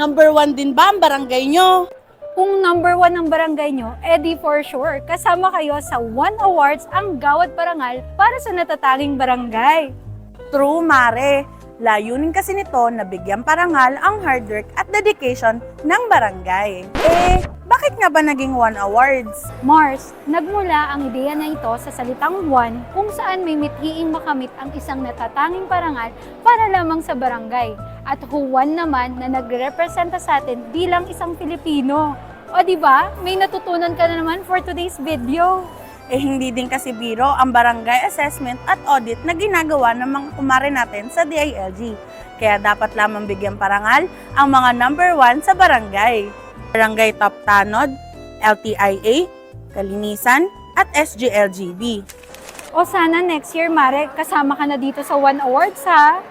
Number one din ba ang barangay nyo? Kung number one ang barangay nyo, edi for sure, kasama kayo sa One Awards ang Gawad Parangal para sa natatanging barangay. True, Mare. Layunin kasi nito na bigyan parangal ang hard work at dedication ng barangay. Eh, bakit nga ba naging One Awards? Mars, nagmula ang ideya na ito sa salitang one kung saan may mithiing makamit ang isang natatanging parangal para lamang sa barangay. At Juan naman na nagre-representa sa atin bilang isang Pilipino. O di ba? May natutunan ka na naman for today's video. Eh hindi din kasi biro ang barangay assessment at audit na ginagawa ng mga kumare natin sa DILG. Kaya dapat lamang bigyan parangal ang mga number one sa barangay. Barangay Top Tanod, LTIA, Kalinisan, at SGLGB. O sana next year, Mare, kasama ka na dito sa One Awards ha?